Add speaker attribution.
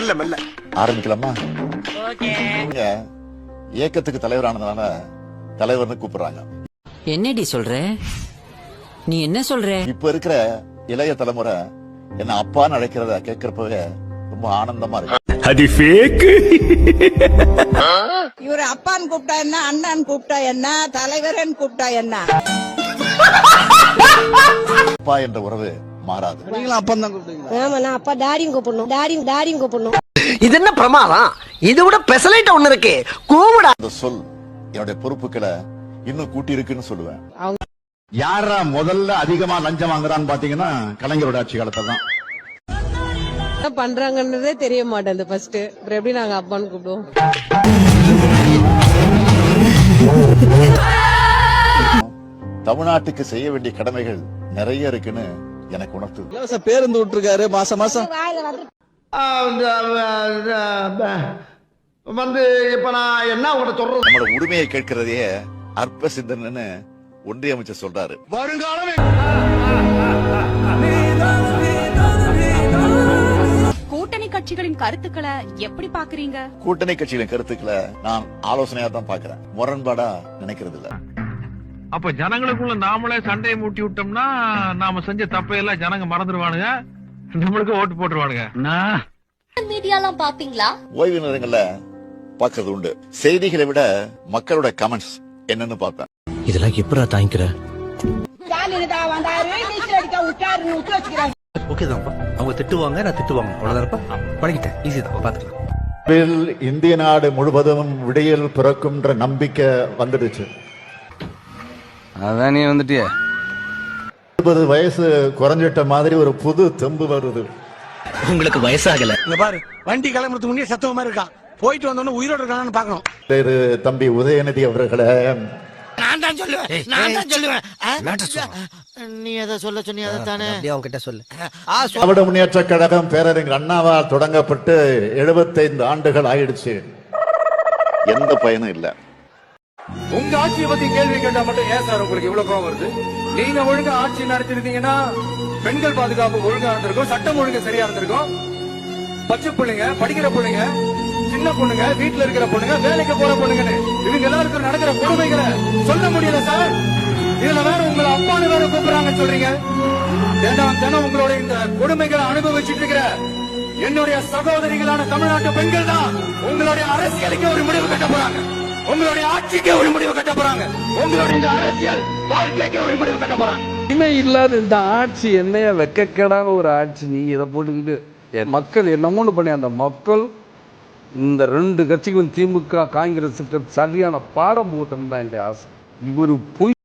Speaker 1: மெல்ல மெல்ல.
Speaker 2: ஆரம்பிக்கலாமா? இயக்கத்துக்கு தலைவரானதுனால தலைவர்னு கூப்பிடுறாங்க.
Speaker 3: என்னடி சொல்ற? நீ என்ன சொல்ற?
Speaker 2: இப்ப இருக்கிற இளைய தலைமுறை என்ன அப்பான்னு அழைக்கிறத கேட்கிறப்பவே ரொம்ப ஆனந்தமா இருக்கு.
Speaker 1: அது ஃபேக்
Speaker 4: இவர் அப்பான்னு கூப்பிட்டா என்ன அண்ணன் கூப்பிட்டா என்ன தலைவரன் கூப்பிட்டா என்ன?
Speaker 2: அப்பா என்ற உறவு மாறாது.
Speaker 5: ஆமா நான் அப்பா டாடியும் கூப்பிடணும். டாடியும் டாடியும் கூப்பிடணும்.
Speaker 6: இது என்ன பிரமாதம்? இது விட பெசலைட் ஒண்ணு இருக்கு. கூவிடா
Speaker 2: அந்த சொல் என்னுடைய பொறுப்புகளை இன்னும் கூட்டி இருக்குன்னு சொல்லுவேன்
Speaker 7: யாரா முதல்ல அதிகமா லஞ்சம் வாங்குறான்னு பாத்தீங்கன்னா கலைஞரோட ஆட்சி காலத்துல தான்
Speaker 8: என்ன பண்றாங்கன்றதே தெரிய மாட்டேங்குது ஃபர்ஸ்ட் அப்புறம் எப்படி நாங்க அப்பான்னு கூப்பிடுவோம்?
Speaker 2: தமிழ்நாட்டுக்கு செய்ய வேண்டிய கடமைகள் நிறைய இருக்குன்னு எனக்கு உணர்த்துது
Speaker 9: இலவச பேருந்து விட்டுருக்காரு மாசம் மாசம்.
Speaker 5: வாயில வந்து
Speaker 6: இப்ப நான் என்ன உங்கள்ட்ட சொல்றது?
Speaker 2: நம்மளோட உரிமையை கேட்கிறதையே அற்ப சிந்தனைன்னு ஒன்றிய அமைச்சர் சொல்றாரு.
Speaker 10: கூட்டணி கட்சிகளின் கருத்துக்களை எப்படி பாக்குறீங்க
Speaker 2: கூட்டணி கட்சிகளின் கருத்துக்களை நான் ஆலோசனையா தான் பாக்குறேன் முரண்பாடா நினைக்கிறது இல்ல
Speaker 11: அப்ப ஜனங்களுக்குள்ள நாமளே சண்டையை மூட்டி விட்டோம்னா நாம செஞ்ச தப்பையெல்லாம் ஜனங்க மறந்துடுவானுங்க. நம்மளுக்கு ஓட்டு போட்டுருவானுங்க.
Speaker 10: மீடியாலாம் பாப்பீங்களா
Speaker 2: ஓய்வு நேரங்கள்ல பாக்குறது உண்டு. செய்திகளை விட மக்களோட கமெண்ட்ஸ் என்னன்னு பார்ப்பேன்.
Speaker 6: இதெல்லாம் எப்படா தாங்கிக்கிற? ஓகே தான்ப்பா அவங்க திட்டுவாங்க நான் திட்டுவாங்க. அவ்வளவுதான்ப்பா பழகிட்டேன். ஈஸி தான். பாத்துக்கலாம்
Speaker 7: இந்திய நாடு முழுவதும் விடியல் பிறக்கும்ன்ற நம்பிக்கை வந்துடுச்சு.
Speaker 9: அதான் நீ வந்துட்டிய.
Speaker 7: இருபது வயசு குறைஞ்சிட்ட மாதிரி ஒரு புது தெம்பு வருது.
Speaker 6: உங்களுக்கு வயசாகல.
Speaker 1: இங்க பாரு வண்டி கிளம்புறதுக்கு முன்னே சத்தவ மாதிரி இருக்கான். போயிட்டு வந்தோன்னு உயிரோட இருக்கானு பாக்கணும்
Speaker 7: தம்பி உதயநிதி அவர்களை.
Speaker 1: நான் தான் சொல்லுவேன் நான் தான் சொல்லுவேன்.
Speaker 6: நீ எதை சொல்ல சொன்னி அதை தானே அப்படியே அவங்க கிட்ட சொல்லு.
Speaker 7: திராவிட முன்னேற்ற கழகம் பேரறிஞர் அண்ணாவால் தொடங்கப்பட்டு 75 ஆண்டுகள் ஆயிடுச்சு.
Speaker 2: எந்த பயனும் இல்ல.
Speaker 9: உங்க ஆட்சியை பத்தி கேள்வி கேட்டா மட்டும் ஏன் சார் உங்களுக்கு இவ்வளவு கோவம் வருது? நீங்க ஒழுங்கா ஆட்சி நடத்திருந்தீங்கன்னா பெண்கள் பாதுகாப்பு ஒழுங்கா இருந்திருக்கும் சட்டம் ஒழுங்கு சரியா இருந்திருக்கும். பச்சை பிள்ளைங்க படிக்கிற பிள்ளைங்க சின்ன பொண்ணுங்க வீட்டுல இருக்கிற பொண்ணுங்க வேலைக்கு போற பொண்ணுங்கன்னு இவங்க எல்லாருக்கும் நடக்கிற கொடுமைகளை சொல்ல முடியல சார். இதுல வேற உங்களை அப்பான்னு வேற கூப்பிடுறாங்கன்னு சொல்றீங்க. தினம் தினம் உங்களோட இந்த கொடுமைகளை அனுபவிச்சுட்டு இருக்கிற என்னுடைய சகோதரிகளான தமிழ்நாட்டு பெண்கள் தான் உங்களுடைய அரசியலுக்கு ஒரு முடிவு கட்ட போறாங்க. உங்களுடைய ஆட்சிக்கே ஒரு முடிவு கட்ட போறாங்க. உங்களுடைய இந்த அரசியல் வாழ்க்கைக்கே ஒரு முடிவு கட்ட போறாங்க.
Speaker 12: இனிமே இல்லாத இந்த ஆட்சி என்னைய வெக்கக்கேடான ஒரு ஆட்சி. நீ இதை போட்டுக்கிட்டு மக்கள் என்னமோன்னு பண்ணி அந்த மக்கள் இந்த ரெண்டு கட்சிகளும் திமுக காங்கிரஸ் சரியான பாடம் போட்டோம் தான் என்னுடைய ஆசை இவர் பொய்